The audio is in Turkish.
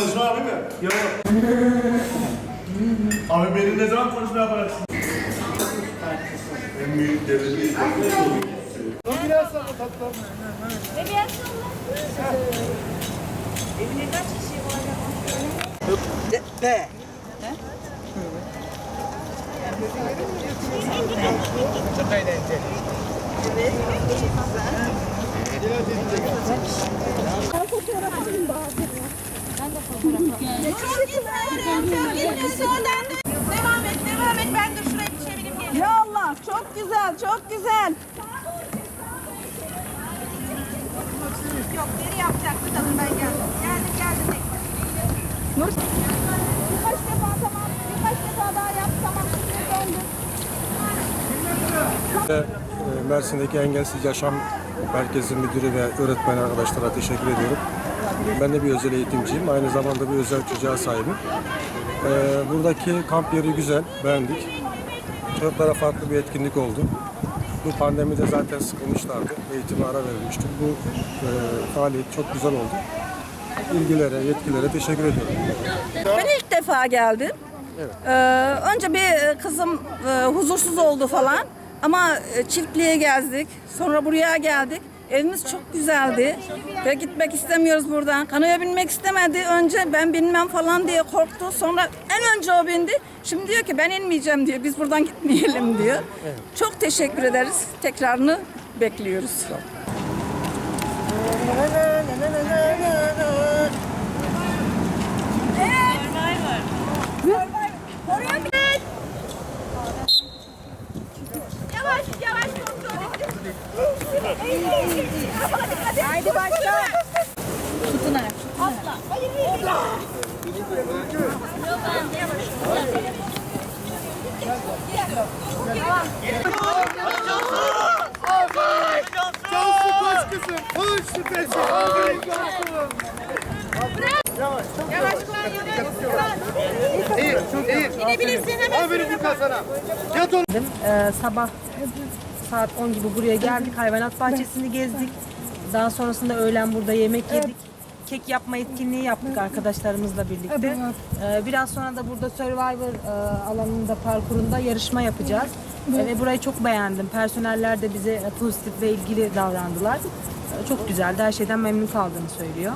Konuşma abi mi? Yok. abi benim ne zaman konuşma yapacaksın? En büyük devleti. Be. Devam et, devam et. Ben de şuraya bir çevireyim geleyim. Ya Allah çok güzel çok güzel. Yok, geri yapacaktı da ben geldim. Geldim, geldim tekrar. Nur. Birkaç defa tamam. Birkaç defa daha yap tamam. Döndüm. E, Mersin'deki Engelsiz Yaşam Merkezi Müdürü ve öğretmen arkadaşlara teşekkür ediyorum. Ben de bir özel eğitimciyim. Aynı zamanda bir özel çocuğa sahibim. E, Buradaki kamp yeri güzel, beğendik. Çocuklara farklı bir etkinlik oldu. Bu pandemide zaten sıkılmışlardı. Eğitime ara verilmişti. Bu e, faaliyet çok güzel oldu. İlgilere, yetkililere teşekkür ediyorum. Ben ilk defa geldim. Ee, önce bir kızım e, huzursuz oldu falan. Ama e, çiftliğe gezdik. Sonra buraya geldik. Evimiz çok güzeldi. Ve gitmek istemiyoruz buradan. Kanoya binmek istemedi. Önce ben binmem falan diye korktu. Sonra en önce o bindi. Şimdi diyor ki ben inmeyeceğim diyor. Biz buradan gitmeyelim diyor. Çok teşekkür ederiz. Tekrarını bekliyoruz. Yavaş, yavaş kontrol edin. Hadi, hadi. Haydi başla. Tutun ayak. Atla. Hadi bir. Yavaş kulağın yürü. İnebilirsin hemen. Ee, sabah saat 10 gibi buraya geldik. Hayvanat bahçesini gezdik. Daha sonrasında öğlen burada yemek yedik. Kek yapma etkinliği yaptık arkadaşlarımızla birlikte. Ee, biraz sonra da burada Survivor e, alanında parkurunda yarışma yapacağız. Ve burayı çok beğendim. Personeller de bize e, pozitif ve ilgili davrandılar. Ee, çok güzeldi. Her şeyden memnun kaldığını söylüyor.